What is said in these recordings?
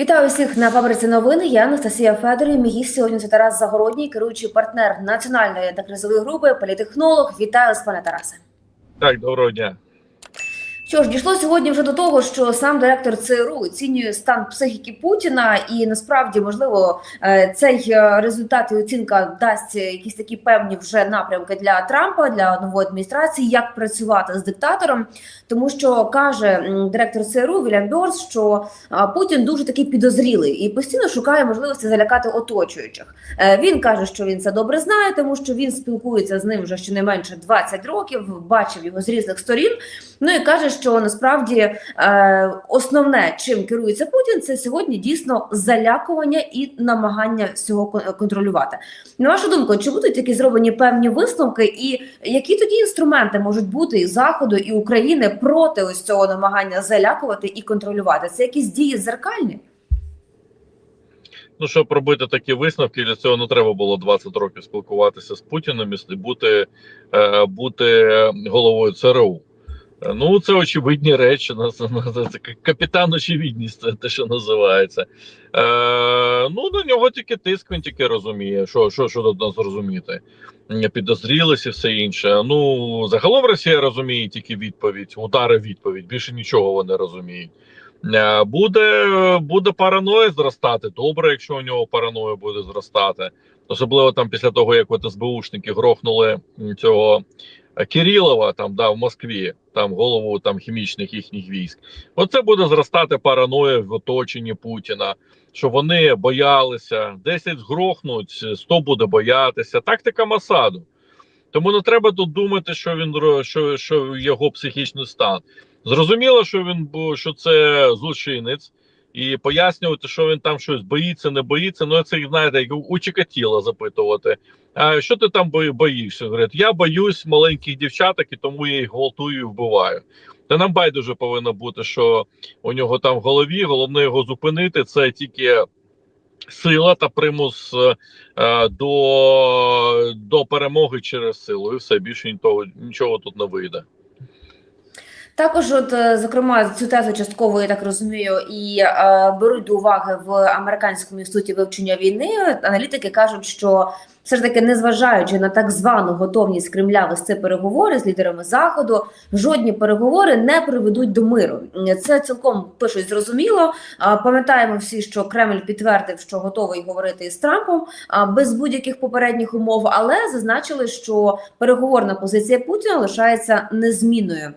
Вітаю всіх на фабриці новини. Я Анастасія Федорів. Мій гість сьогодні це Тарас Загородній, керуючий партнер національної та кризової групи, політехнолог. Вітаю вас, пане Тарасе. Так, доброго дня. Що ж, дійшло сьогодні вже до того, що сам директор ЦРУ оцінює стан психіки Путіна, і насправді можливо е, цей е, результат і оцінка дасть якісь такі певні вже напрямки для Трампа для нової адміністрації, як працювати з диктатором, тому що каже директор ЦРУ Вільям Бьорс, що Путін дуже такий підозрілий і постійно шукає можливості залякати оточуючих. Е, Він каже, що він це добре знає, тому що він спілкується з ним вже щонайменше 20 років, бачив його з різних сторін. Ну і каже, що насправді е, основне, чим керується Путін, це сьогодні дійсно залякування і намагання всього контролювати. На вашу думку, чи будуть такі зроблені певні висновки, і які тоді інструменти можуть бути і заходу, і України проти ось цього намагання залякувати і контролювати? Це якісь дії зеркальні? Ну, щоб робити такі висновки, для цього не треба було 20 років спілкуватися з Путіним і бути, е, бути головою ЦРУ. Ну, це очевидні речі. капітан очевидність, це те, що називається. Е, ну, на нього тільки тиск, він тільки розуміє, що, що, що тут нас розуміти. М, і все інше. Ну, загалом Росія розуміє тільки відповідь, удари відповідь. Більше нічого вони розуміють. Е, Буде, буде параноя зростати. Добре, якщо у нього параноя буде зростати. Особливо там після того, як от СБУшники грохнули цього Кирилова там да, в Москві, там голову там хімічних їхніх військ. Оце буде зростати параноя в оточенні Путіна. Що вони боялися, 10 згрохнуть, 100 буде боятися. Тактика Масаду. Тому не треба тут думати, що він що, що його психічний стан. Зрозуміло, що він що це злочинець, і пояснювати, що він там щось боїться, не боїться. Ну це знаєте, як у Чикатіла запитувати. А що ти там бої- боїшся? Говорить, я боюсь маленьких дівчаток, і тому я їх гвалтую і вбиваю. Та нам байдуже повинно бути, що у нього там в голові. Головне його зупинити. Це тільки сила та примус е, е, до, до перемоги через силу. І все більше нічого тут не вийде. Також, от е, зокрема, цю тезу частково я так розумію, і е, беруть до уваги в американському інституті вивчення війни. Аналітики кажуть, що все ж таки, незважаючи на так звану готовність Кремля вести переговори з лідерами заходу, жодні переговори не приведуть до миру. Це цілком пишуть зрозуміло. Пам'ятаємо всі, що Кремль підтвердив, що готовий говорити із Трампом а, без будь-яких попередніх умов, але зазначили, що переговорна позиція Путіна лишається незмінною.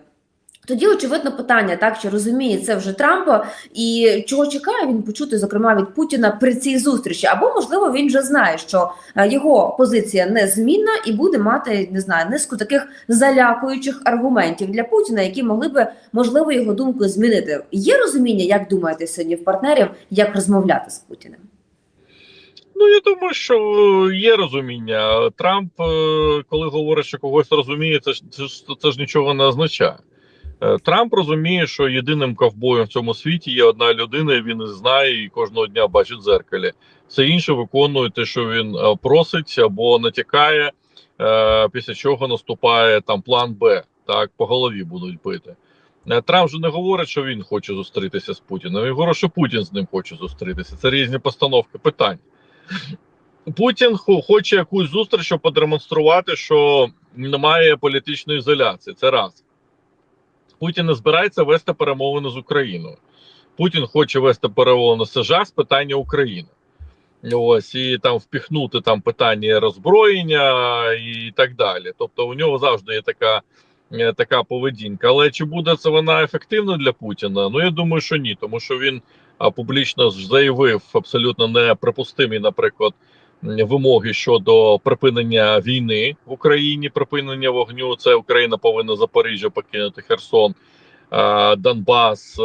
Тоді очевидно питання, так чи розуміє це вже Трампа, і чого чекає він почути, зокрема від Путіна при цій зустрічі, або можливо він вже знає, що е, його позиція незмінна і буде мати не знаю низку таких залякуючих аргументів для Путіна, які могли би можливо його думку змінити. Є розуміння, як думаєте сьогодні в партнерів, як розмовляти з Путіним? Ну я думаю, що є розуміння. Трамп, е, коли говорить, що когось розуміє, це ж це це ж нічого не означає. Е, Трамп розуміє, що єдиним ковбоєм в цьому світі є одна людина, і він знає і кожного дня бачить в дзеркалі. Все інше виконує те, що він е, просить або натякає, е, після чого наступає там план Б. Так по голові будуть бити. Трамп же не говорить, що він хоче зустрітися з Путіним. Він говорить, що Путін з ним хоче зустрітися. Це різні постановки питань. Путін хоче якусь зустріч, щоб продемонструвати, що немає політичної ізоляції. Це раз. Путін не збирається вести перемовини з Україною. Путін хоче вести перемовини з США з питання України. Ось і там впіхнути там питання роззброєння і так далі. Тобто, у нього завжди є така, е, така поведінка. Але чи буде це вона ефективна для Путіна? Ну я думаю, що ні, тому що він публічно заявив абсолютно неприпустимі, наприклад, вимоги щодо припинення війни в Україні, припинення вогню. Це Україна повинна Запоріжжя покинути Херсон. е, Донбас е,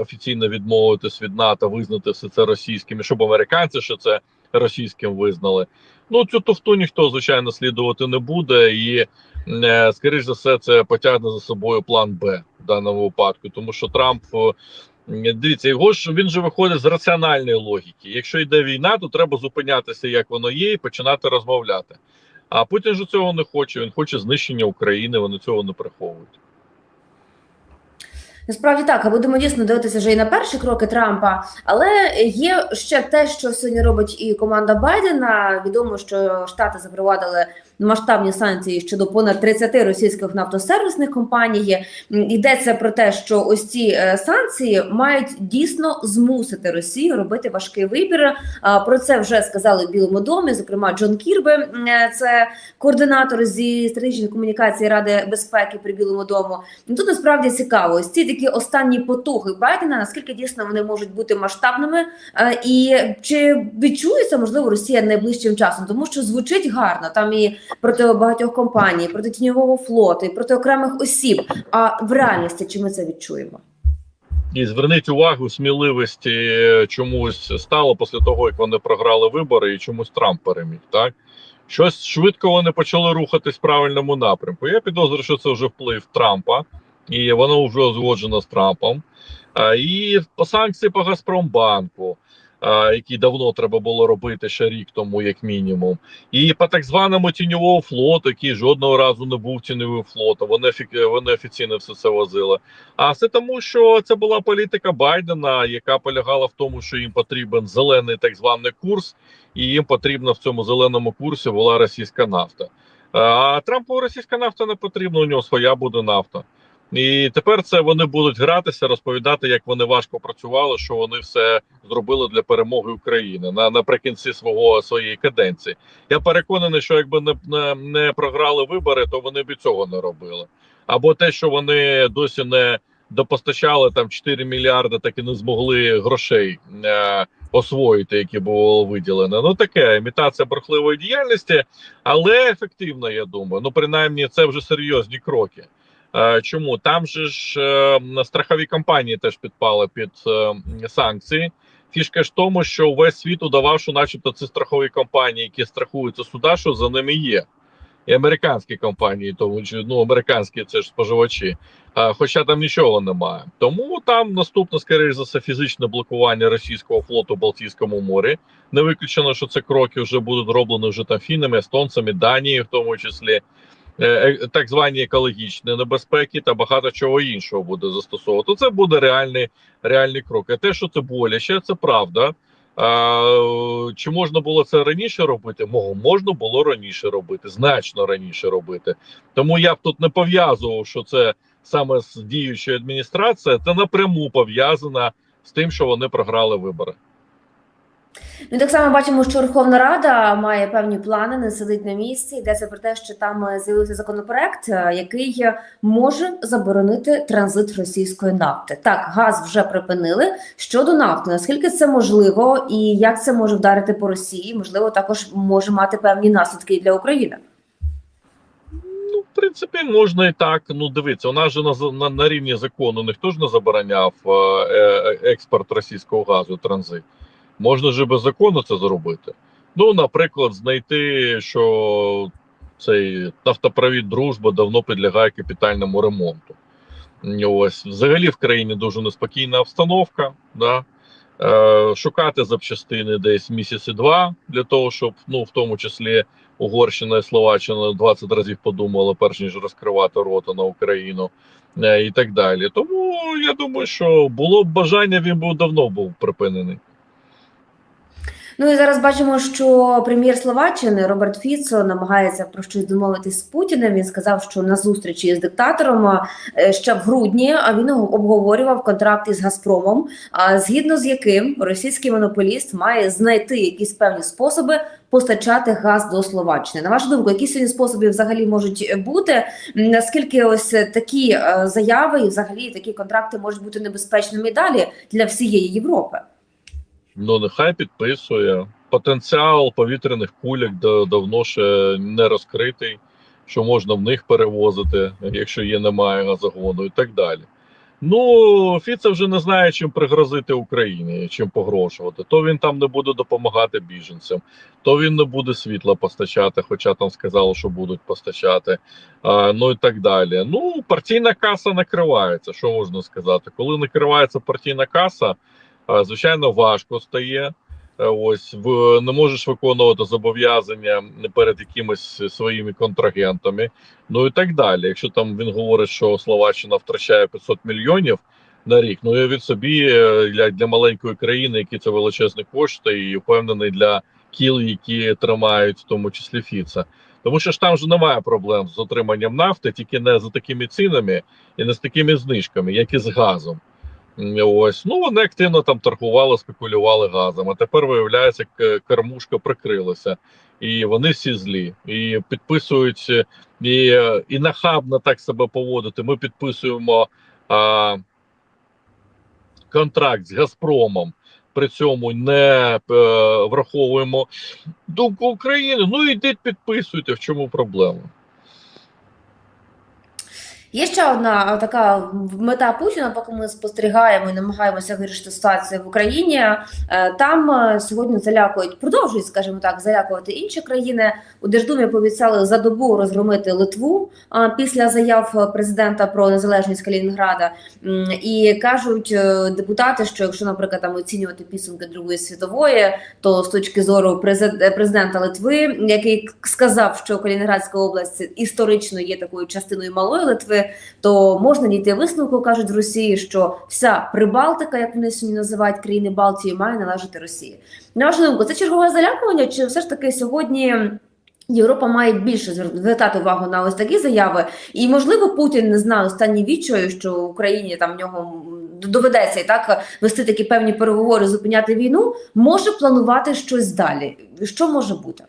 офіційно відмовитись від НАТО, визнати все це російським, і щоб американці ще це російським визнали. Ну цю туфту ніхто звичайно слідувати не буде, і е, скоріш за все, це потягне за собою план Б в даному випадку, тому що Трамп. Дивіться, його ж він же виходить з раціональної логіки. Якщо йде війна, то треба зупинятися, як воно є, і починати розмовляти. А Путін же цього не хоче. Він хоче знищення України. Вони цього не приховують. Насправді так, а будемо дійсно дивитися вже і на перші кроки Трампа. Але є ще те, що сьогодні робить і команда Байдена. Відомо, що Штати запровадили масштабні санкції щодо понад 30 російських нафтосервісних компаній. Йдеться про те, що ось ці е, санкції мають дійсно змусити Росію робити важкий вибір. Про це вже сказали в Білому домі. Зокрема, Джон Кірби, це координатор зі стратегічної комунікації Ради безпеки при Білому дому. Ну, Тут насправді цікаво, ось ці такі останні потуги Байдена, наскільки дійсно вони можуть бути масштабними, е, і чи відчується можливо Росія найближчим часом, тому що звучить гарно там і проти багатьох компаній, проти тіньового флоту, проти окремих осіб. А в реальності чи ми це відчуємо? І зверніть увагу, сміливості чомусь стало після того, як вони програли вибори, і чомусь Трамп переміг. Так щось швидко вони почали рухатись в правильному напрямку. Я підозрюю, що це вже вплив Трампа, і воно вже узгоджено з Трампом. І по санкції по Газпромбанку, які давно треба було робити ще рік тому, як мінімум, і по так званому тіньовому флоту, який жодного разу не був тіньовим флотом. Вони вони офіційно все це возили. А все тому, що це була політика Байдена, яка полягала в тому, що їм потрібен зелений так званий курс, і їм потрібна в цьому зеленому курсі була російська нафта. А Трампу російська нафта не потрібна, у нього своя буде нафта. І тепер це вони будуть гратися, розповідати, як вони важко працювали, що вони все зробили для перемоги України на наприкінці свого своєї каденції. Я переконаний, що якби не, не, не програли вибори, то вони б і цього не робили. Або те, що вони досі не допостачали там 4 мільярди, так і не змогли грошей е, освоїти, які було виділено. Ну таке імітація брехливої діяльності, але ефективно, я думаю. Ну, принаймні, це вже серйозні кроки. Е, чому там же ж е, страхові компанії теж підпали під е, санкції? Фішка ж тому, що весь світ удавав, що, начебто, це страхові компанії, які страхуються суда, що за ними є. І американські компанії, тому ну американські це ж споживачі, а, хоча там нічого немає. Тому там наступне, скоріш за все, фізичне блокування російського флоту в Балтійському морі. Не виключено, що це кроки вже будуть роблені вже там фінами, естонцями, Данією, в тому числі. Е, е, Так звані екологічні небезпеки та багато чого іншого буде застосовувати. Це буде реальний реальний крок. А те, що це боляче, це правда. А, Чи можна було це раніше робити? Можна було раніше робити, значно раніше робити. Тому я б тут не пов'язував, що це саме з діючою адміністрацією, це напряму пов'язано з тим, що вони програли вибори. Ну, так само бачимо, що Верховна Рада має певні плани, не сидить на місці. Йдеться про те, що там е, з'явився законопроект, е, який може заборонити транзит російської нафти. Так, газ вже припинили. Щодо нафти, наскільки це можливо, і як це може вдарити по Росії? Можливо, також може мати певні наслідки для України. Ну, в принципі, можна і так. Ну, дивіться, у нас же на, на, на рівні закону ніхто ж не забороняв е, е, експорт російського газу, транзит. Можна ж без закону це зробити. Ну, наприклад, знайти, що цей нафтопровід дружба давно підлягає капітальному ремонту. Ось взагалі в країні дуже неспокійна обстановка. Да? Е, шукати запчастини десь місяці два для того, щоб ну в тому числі Угорщина і Словаччина 20 разів подумали, перш ніж розкривати рота на Україну е, і так далі. Тому я думаю, що було б бажання, він був давно був припинений. Ну і зараз бачимо, що прем'єр Словаччини Роберт Фіцо намагається про щось домовитись з Путіним. Він сказав, що на зустрічі з диктатором е, ще в грудні він обговорював контракт із Газпромом, згідно з яким російський монополіст має знайти якісь певні способи постачати газ до Словаччини. На вашу думку, які сьогодні способи взагалі можуть бути? Наскільки ось такі е, заяви і взагалі такі контракти можуть бути небезпечними далі для всієї Європи? Ну нехай підписує. Потенціал повітряних кульок да- давно ще не розкритий, що можна в них перевозити, якщо є, немає газогону, і так далі. Ну, Фіце вже не знає, чим пригрозити Україні, чим погрожувати. То він там не буде допомагати біженцям, то він не буде світла постачати, хоча там сказали, що будуть постачати. А, ну і так далі. Ну, партійна каса накривається. Що можна сказати? Коли накривається партійна каса, звичайно, важко стає. Е, Ось в не можеш виконувати зобов'язання перед якимись своїми контрагентами, ну і так далі. Якщо там він говорить, що Словаччина втрачає 500 мільйонів на рік. Ну і від собі е, для, для маленької країни, які це величезні кошти, і впевнений для кіл, які тримають, в тому числі Фіца. Тому що ж там вже немає проблем з отриманням нафти, тільки не за такими цінами і не з такими знижками, як і з газом. Ось ну вони активно там торгували, спекулювали газом. А тепер виявляється, к- кормушка прикрилася, і вони всі злі і підписують е, і, і нахабно так себе поводити. Ми підписуємо а, контракт з Газпромом. При цьому не е, враховуємо думку України. Ну ідіть підписуйте, в чому проблема. Є ще одна така мета Путіна, поки ми спостерігаємо і намагаємося вирішити ситуацію в Україні. Е, Там е, сьогодні залякують, продовжують, скажімо так, залякувати інші країни. У Держдумі пообіцяли за добу розгромити Литву після заяв президента про незалежність Калінінграда. І кажуть е, депутати, що якщо, наприклад, там оцінювати підсумки Другої світової, то з точки зору презид- президента Литви, який сказав, що Калінінградська область історично є такою частиною малої Литви, то можна дійти висновку, кажуть в Росії, що вся Прибалтика, як вони сьогодні називають країни Балтії, має належати Росії. На вашу думку, це чергове залякування, чи все ж таки сьогодні? Європа має більше звертати увагу на ось такі заяви, і можливо Путін не знає останні відчою, що Україні там в нього доведеться і так вести такі певні переговори, зупиняти війну, може планувати щось далі. Що може бути?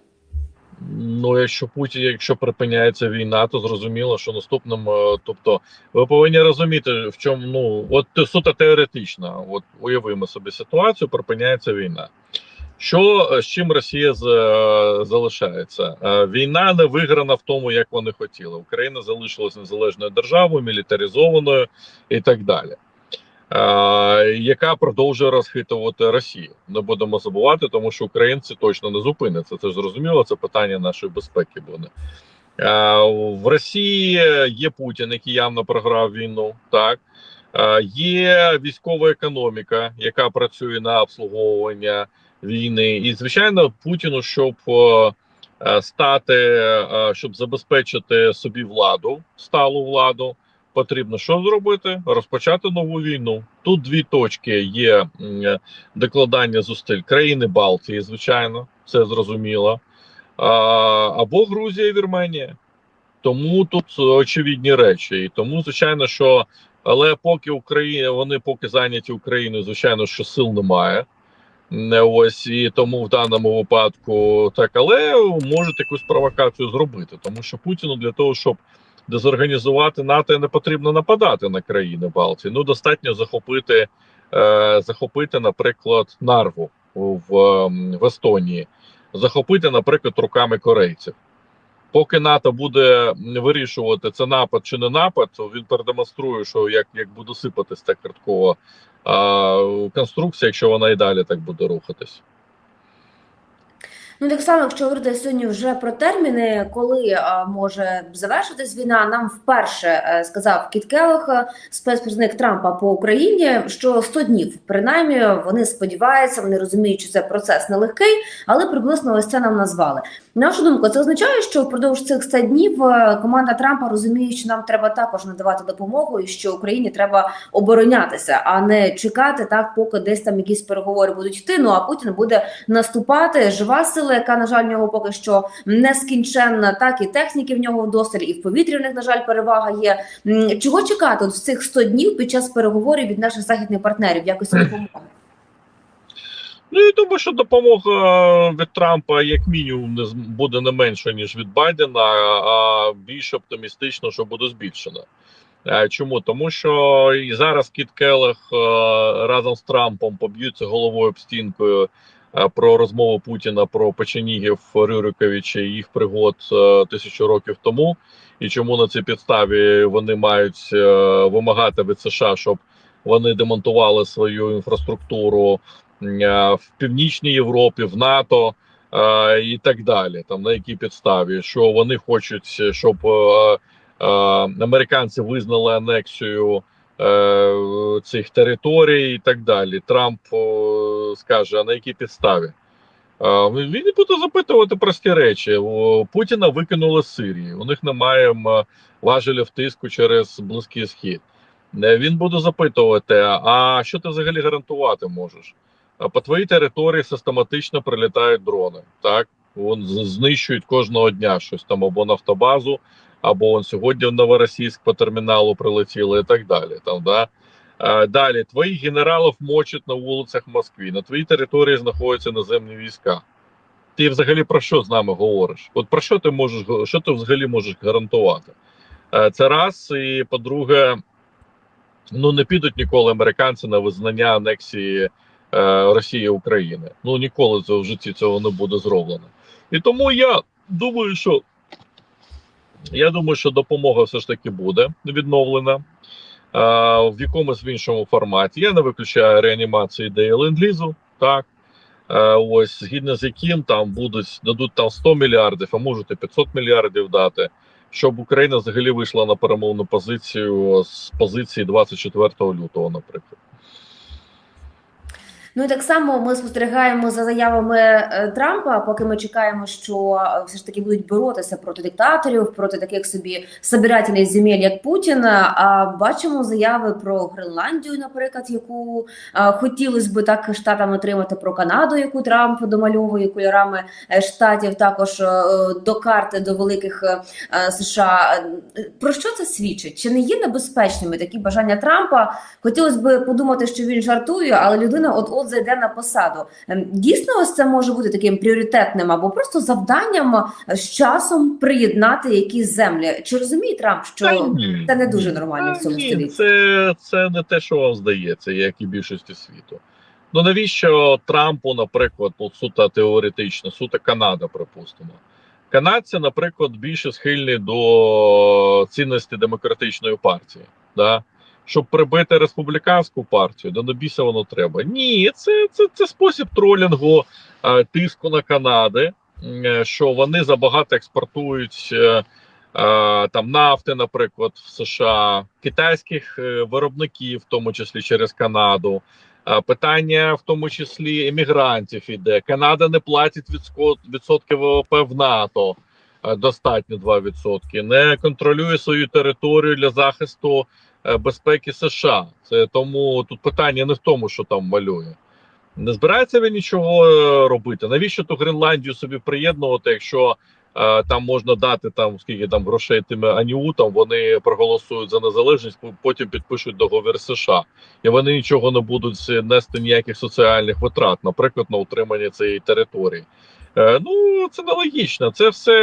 Ну, якщо Путін, якщо припиняється війна, то зрозуміло, що наступним, е, тобто, ви повинні розуміти, в чому ну от суто теоретично, от уявимо собі ситуацію, припиняється війна. Що е, з чим Росія з, е, залишається? Війна не виграна в тому, як вони хотіли. Україна залишилась незалежною державою, мілітаризованою і так далі. Яка продовжує розхитувати Росію. Не будемо забувати, тому що українці точно не зупиняться. Це ж зрозуміло. Це питання нашої безпеки буде. В Росії є Путін, який явно програв війну. Так є військова економіка, яка працює на обслуговування війни, і звичайно, Путіну, щоб е, стати, е, щоб забезпечити собі владу, сталу владу, потрібно що зробити? Розпочати нову війну. Тут дві точки є докладання зусиль країни Балтії, звичайно, це зрозуміло. Або Грузія і Вірменія. Тому тут очевидні речі. І тому, звичайно, що але поки Україна, вони поки зайняті Україною, звичайно, що сил немає. Не ось і тому в даному випадку так, але можуть якусь провокацію зробити, тому що Путіну для того, щоб дезорганізувати НАТО, не потрібно нападати на країни Балтії. Ну достатньо захопити, е, захопити, наприклад, Нарву в, ем, в Естонії, захопити, наприклад, руками корейців. Поки НАТО буде вирішувати це напад чи не напад, то він продемонструє, що як, як буде сипатись ця карткова конструкція, якщо вона і далі так буде рухатись. Ну, так само, якщо говорити сьогодні вже про терміни, коли а, може завершитись війна, нам вперше а, сказав Кіт Келлог, спецпризник Трампа по Україні, що 100 днів, принаймні, вони сподіваються, вони розуміють, що це процес нелегкий, але приблизно ось це нам назвали. На вашу думку, це означає, що впродовж цих 100 днів е, команда Трампа розуміє, що нам треба також надавати допомогу, і що Україні треба оборонятися, а не чекати так, поки десь там якісь переговори будуть йти. Ну а Путін буде наступати. Жива сила, яка на жаль в нього поки що нескінченна, так і техніки в нього вдосталь, і в повітрі в них, на жаль, перевага є. Чого чекати от в цих 100 днів під час переговорів від наших західних партнерів? Якось допомоги? Ну і думаю, що допомога від Трампа, як мінімум, не буде не менша, ніж від Байдена, а більш оптимістично, що буде збільшена. Е, Чому? Тому що і зараз Кіт Келех е, разом з Трампом поб'ються головою об стінкою е, про розмову Путіна про Печенігів Рюриковича і їх пригод тисячу років тому. І чому на цій підставі вони мають вимагати від США, щоб вони демонтували свою інфраструктуру в Північній Європі, в НАТО е, і так далі. Там на якій підставі, що вони хочуть, щоб е, е, американці визнали анексію е, цих територій, і так далі. Трамп е, скаже: а на якій підставі? Е, Він буде запитувати прості речі. О, Путіна викинули з Сирії. У них немає важелів тиску через Близький Схід. Е, Він буде запитувати: а що ти взагалі гарантувати можеш? По твоїй території систематично прилітають дрони. Так Вон знищують кожного дня щось там або нафтобазу, або он сьогодні в Новоросійськ по терміналу прилетіли і так далі. Там да далі твоїх генералів мочать на вулицях Москви. На твоїй території знаходяться наземні війська. Ти взагалі про що з нами говориш? От про що ти можеш що ти взагалі можеш гарантувати? Це раз, і по-друге, ну не підуть ніколи американці на визнання анексії е, Росії України. Ну ніколи цього в житті цього не буде зроблено. І тому я думаю, що я думаю, що допомога все ж таки буде відновлена е, в якомусь іншому форматі. Я не виключаю реанімацію ідеї ленд-лізу, так. Е, ось згідно з яким там будуть дадуть там 100 мільярдів, а можуть і 500 мільярдів дати, щоб Україна взагалі вийшла на перемовну позицію з позиції 24 лютого, наприклад. Ну і так само ми спостерігаємо за заявами е, Трампа, поки ми чекаємо, що е, все ж таки будуть боротися проти диктаторів, проти таких собі собирателів земель, як Путін. А бачимо заяви про Гренландію, наприклад, яку е, хотілося би так штатам отримати про Канаду, яку Трамп домальовує кольорами штатів, також до карти до великих США. Про що це свідчить? Чи не є небезпечними такі бажання Трампа? Хотілося б подумати, що він жартує, але людина от от зайде на посаду. Ем, Дійсно, ось це може бути таким пріоритетним або просто завданням е, з часом приєднати якісь землі. Чи розуміє Трамп, що Та це не дуже нормально в цьому столітті? Це, це не те, що вам здається, як і більшості світу. Ну навіщо Трампу, наприклад, ну, суто теоретично, суто Канада, припустимо. Канадці, наприклад, більше схильні до цінності демократичної партії. Да? Щоб прибити республіканську партію, да на біса воно треба. Ні, це, це, це спосіб тролінгу, е, тиску на Канади, е, що вони забагато експортують. е, там нафти, наприклад, в США, китайських виробників, в тому числі через Канаду. Питання в тому числі емігрантів іде. Канада не платить відсотки ВВП в НАТО. Достатньо 2%. Не контролює свою територію для захисту безпеки США. Це тому тут питання не в тому, що там малює. Не збирається він нічого е, робити. Навіщо ту Гренландію собі приєднувати, якщо е, там можна дати там скільки там грошей тим аніутам, вони проголосують за незалежність, потім підпишуть договір США, і вони нічого не будуть нести ніяких соціальних витрат, наприклад, на утримання цієї території. Е, ну це нелогічно. Це все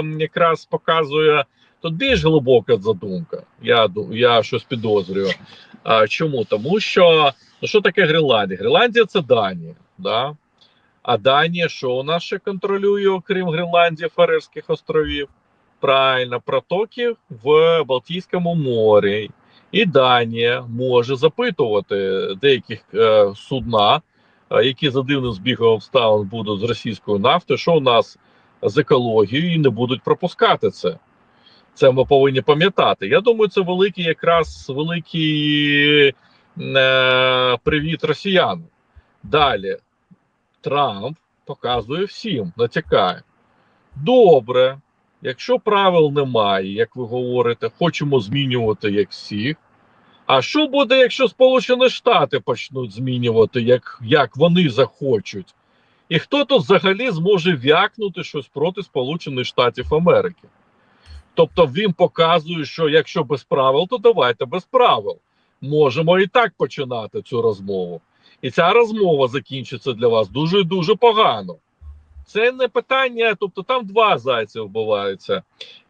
е, якраз показує тут більш глибока задумка. Я я щось підозрюю. А, чому? Тому що ну що таке Гренландія? Гренландія це Данія. Да? А Данія, що у нас ще контролює, окрім Гренландії, Фарерських островів? Правильно, протоки в Балтійському морі. І Данія може запитувати деяких е, судна, е, які за дивним збігом обставин будуть з російською нафтою, що у нас з екологією, і не будуть пропускати це. Це ми повинні пам'ятати. Я думаю, це великий, якраз великий е, привіт росіянам. Далі Трамп показує всім, натякає. Добре, якщо правил немає, як ви говорите, хочемо змінювати як всіх. А що буде, якщо Сполучені Штати почнуть змінювати, як, як вони захочуть? І хто тут взагалі зможе вякнути щось проти Сполучених Штатів Америки? Тобто він показує, що якщо без правил, то давайте без правил. Можемо і так починати цю розмову. І ця розмова закінчиться для вас дуже дуже погано. Це не питання, тобто там два зайці вбиваються.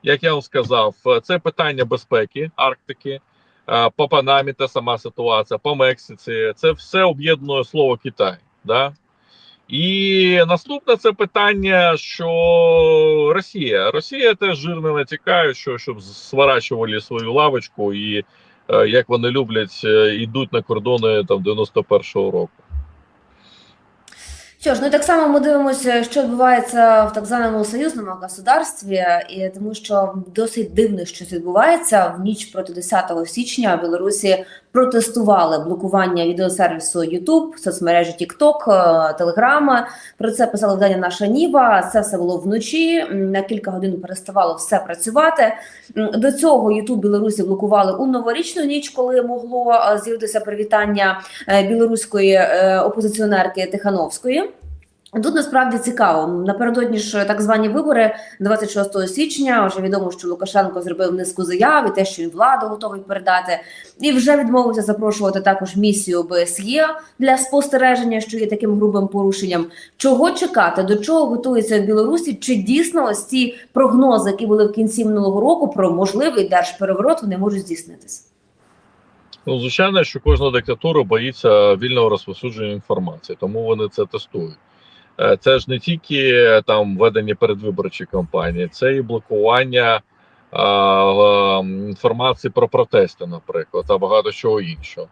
Як я вам сказав, це питання безпеки Арктики, е, по Панамі та сама ситуація, по Мексиці. Це все об'єднує слово Китай. Да? І наступне це питання, що Росія. Росія теж жирно натякає, що щоб сворачували свою лавочку, і е, як вони люблять, е, йдуть на кордони там 91-го року. Що ж, ну так само ми дивимося, що відбувається в так званому союзному государстві, і тому що досить дивно щось відбувається в ніч проти 10 січня. Білорусі протестували блокування відеосервісу YouTube, соцмережі TikTok, е, Telegram. Про це писала видання наша Ніва. Це все було вночі. На кілька годин переставало все працювати. До цього YouTube Білорусі блокували у новорічну ніч, коли могло е, з'явитися привітання е, білоруської опозиціонерки Тихановської. Тут насправді цікаво. Напередодні ж так звані вибори 26 січня. Вже відомо, що Лукашенко зробив низку заяв і те, що він владу готовий передати, і вже відмовився запрошувати також місію ОБСЄ для спостереження, що є таким грубим порушенням. Чого чекати, до чого готується в Білорусі? Чи дійсно ось ці прогнози, які були в кінці минулого року про можливий держпереворот, вони можуть здійснитися? Ну, звичайно, що кожна диктатура боїться вільного розповсюдження інформації, тому вони це тестують. Е, Це ж не тільки е, там ведення передвиборчої кампанії, це і блокування а, інформації про протести, наприклад, та багато чого іншого.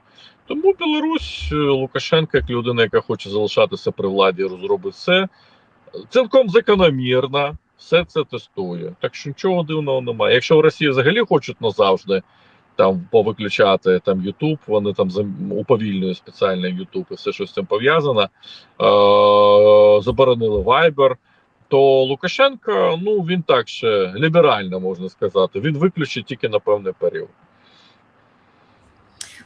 Тому Білорусь, е, Лукашенко, як людина, яка хоче залишатися при владі, розробить все цілком закономірно, все це тестує. Так що нічого дивного немає. Якщо в Росії взагалі хочуть назавжди там повиключати там YouTube, вони там уповільнюють спеціально YouTube і все, що з цим пов'язано. Е- заборонили Viber. То Лукашенко, ну він так ще ліберально можна сказати. Він виключить тільки на певний період.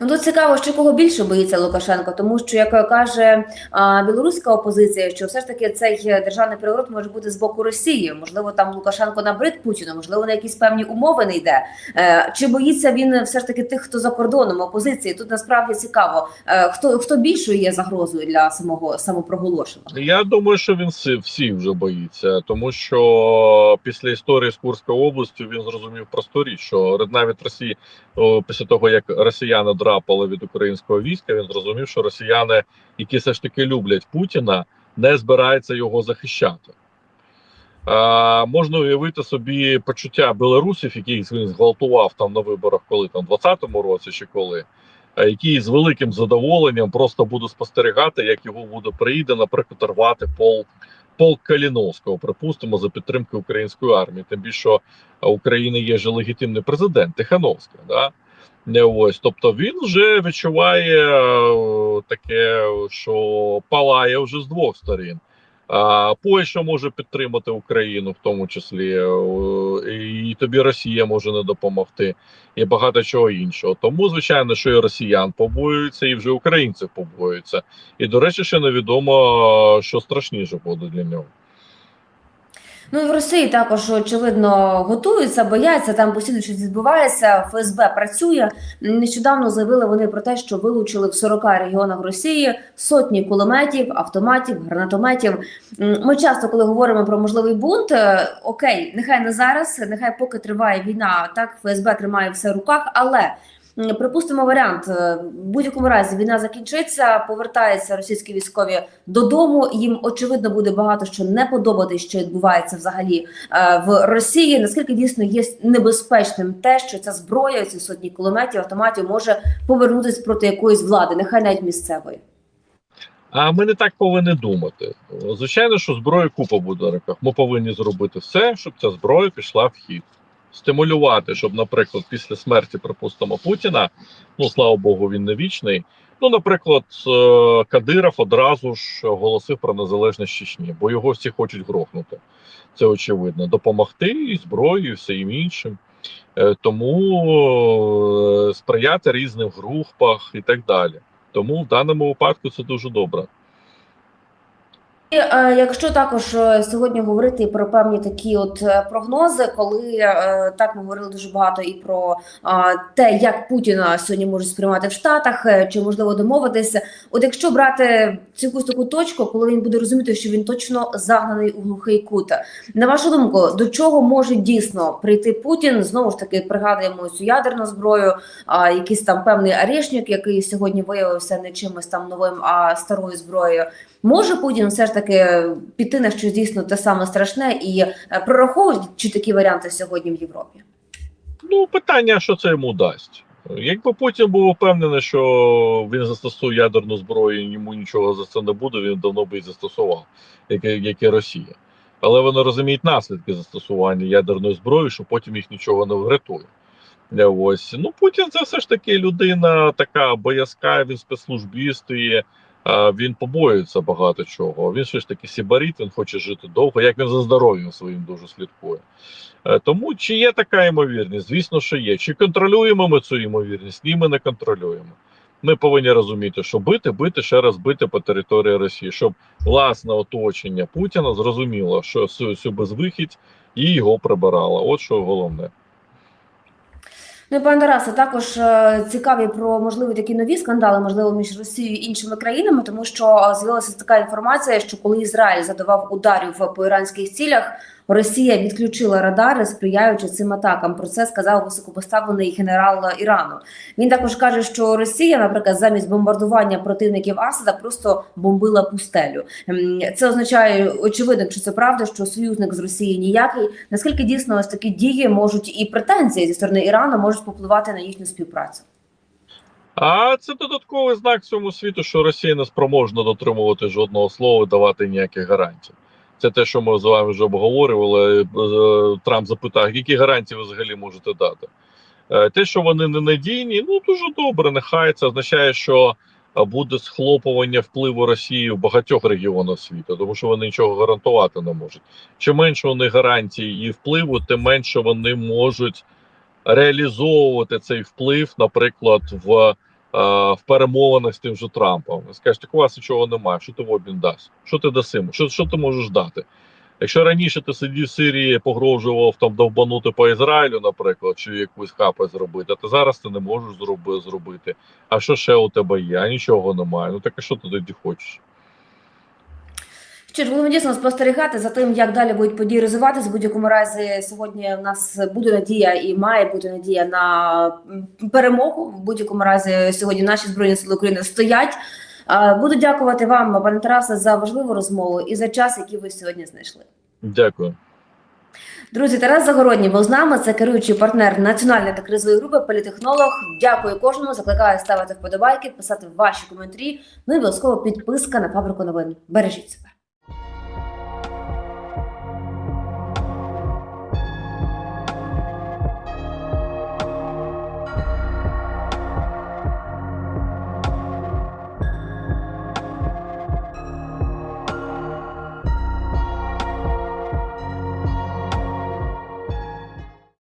Ну тут цікаво, що кого більше боїться Лукашенко, тому що як каже а, білоруська опозиція, що все ж таки цей державний переворот може бути з боку Росії. Можливо, там Лукашенко набрид Путіну, можливо, на якісь певні умови не йде. Е, чи боїться він все ж таки тих, хто за кордоном опозиції? Тут насправді цікаво, е, хто хто більшою є загрозою для самого самопроголошеного. Я думаю, що він всі, вже боїться, тому що після історії з Курською областю він зрозумів просту річ, що навіть Росії, після того як росіяни драпали від українського війська, він зрозумів, що росіяни, які все ж таки люблять Путіна, не збираються його захищати. А, можна уявити собі почуття білорусів, яких він зґвалтував там на виборах, коли там в 20-му році чи коли. Який з великим задоволенням просто буде спостерігати, як його буде приїде, наприклад, рвати полк полк Каліновського, припустимо, за підтримки української армії. Тим більше що України є же легітимний президент Тихановський. Да? Не ось, тобто він вже відчуває е, таке, що палає вже з двох сторін. Польща може підтримати Україну, в тому числі, е, і тобі Росія може не допомогти, і багато чого іншого. Тому, звичайно, що і росіян побоюються, і вже українців побоюються. І, до речі, ще невідомо, що страшніше буде для нього. Ну і в Росії також очевидно готуються, бояться там постійно щось відбувається. ФСБ працює. Нещодавно заявили вони про те, що вилучили в 40 регіонах Росії сотні кулеметів, автоматів, гранатометів. Ми часто, коли говоримо про можливий бунт, е, окей, нехай не зараз, нехай поки триває війна. Так ФСБ тримає все в руках, але. Припустимо варіант е, в будь-якому разі війна закінчиться, повертаються російські військові додому. Їм очевидно буде багато що не подобатись, що відбувається взагалі е, в Росії. Наскільки дійсно є небезпечним те, що ця зброя, ці сотні кулеметів, автоматів може повернутися проти якоїсь влади, нехай навіть місцевої. А ми не так повинні думати. Звичайно, що зброї купа буде руках. Ми повинні зробити все, щоб ця зброя пішла в хід. Стимулювати, щоб, наприклад, після смерті, припустимо, Путіна, ну слава Богу, він не вічний. Ну, наприклад, е, Кадиров одразу ж оголосив про незалежність Чечні, бо його всі хочуть грохнути. Це очевидно. Допомогти і зброєю, і всім іншим. Е, Тому е, сприяти різним групах і так далі. Тому в даному випадку це дуже добре. Е, якщо також е, сьогодні говорити про певні такі от е, прогнози, коли так ми говорили дуже багато і про те, як Путіна сьогодні можуть сприймати в Штатах, чи можливо домовитися. От якщо брати цю таку точку, коли він буде розуміти, що він точно загнаний у глухий кут, на вашу думку, до чого може дійсно прийти Путін? Знову ж таки, пригадуємо цю ядерну зброю, а якийсь там певний арешник, який сьогодні виявився не чимось там новим, а старою зброєю. Може Путін все ж таки піти на щось дійсно те саме страшне і е, прораховують чи такі варіанти сьогодні в Європі? Ну, питання, що це йому дасть. Якби Путін був упевнений, що він застосує ядерну зброю, йому нічого за це не буде, він давно би і застосував, як, як і Росія. Але вони розуміють наслідки застосування ядерної зброї, що потім їх нічого не врятує. Е, Ось ну Путін це все ж таки людина така боязка, він спецслужбіст і він побоюється багато чого. Він все ж таки сібарит, він хоче жити довго, як він за здоров'ям своїм дуже слідкує. Е, Тому чи є така ймовірність? Звісно, що є. Чи контролюємо ми цю ймовірність? Ні, ми не контролюємо. Ми повинні розуміти, що бити, бити, ще раз бити по території Росії, щоб власне оточення Путіна зрозуміло, що цю безвихідь і його прибирало. От що головне. Ну, пане Тарасе, також е, цікаві про можливі такі нові скандали, можливо, між Росією і іншими країнами, тому що е, з'явилася така інформація, що коли Ізраїль задавав ударів по іранських цілях, Росія відключила радари, сприяючи цим атакам. Про це сказав високопоставлений генерал Ірану. Він також каже, що Росія, наприклад, замість бомбардування противників Асада просто бомбила пустелю. Ем, Це означає очевидно, що це правда, що союзник з Росії ніякий. Наскільки дійсно ось такі дії можуть і претензії зі сторони Ірану можуть попливати на їхню співпрацю? А це додатковий знак цьому світу, що Росія не спроможна дотримувати жодного слова, давати ніяких гарантій. Це те, що ми з вами вже обговорювали. Е, Трамп запитав, які гарантії ви взагалі можете дати. Е, Те, що вони ненадійні, ну дуже добре. Нехай це означає, що е, буде схлопування впливу Росії в багатьох регіонах світу, тому що вони нічого гарантувати не можуть. Чим менше них гарантій і впливу, тим менше вони можуть реалізовувати цей вплив, наприклад, в, в перемовинах з тим же Трампом. Скажете, у вас нічого немає, що ти в обмін дасть? Що ти даси? Що, що ти можеш дати? Якщо раніше ти сидів в Сирії, погрожував там довбанути по Ізраїлю, наприклад, чи якусь хапу зробити, ти зараз ти не можеш зробити. А що ще у тебе є? А нічого немає. Ну так і що ти тоді хочеш? Що ж, будемо дійсно спостерігати за тим, як далі будуть події розвиватися. В будь-якому разі сьогодні в нас буде надія і має бути надія на перемогу. В будь-якому разі сьогодні наші збройні сили України стоять. Буду дякувати вам, пане Тарасе, за важливу розмову і за час, який ви сьогодні знайшли. Дякую. Друзі, Тарас Загородній був з нами. Це керуючий партнер національної та кризової групи, політехнолог. Дякую кожному. Закликаю ставити вподобайки, писати ваші коментарі. Ну і обов'язково підписка на фабрику новин. Бережіть себе.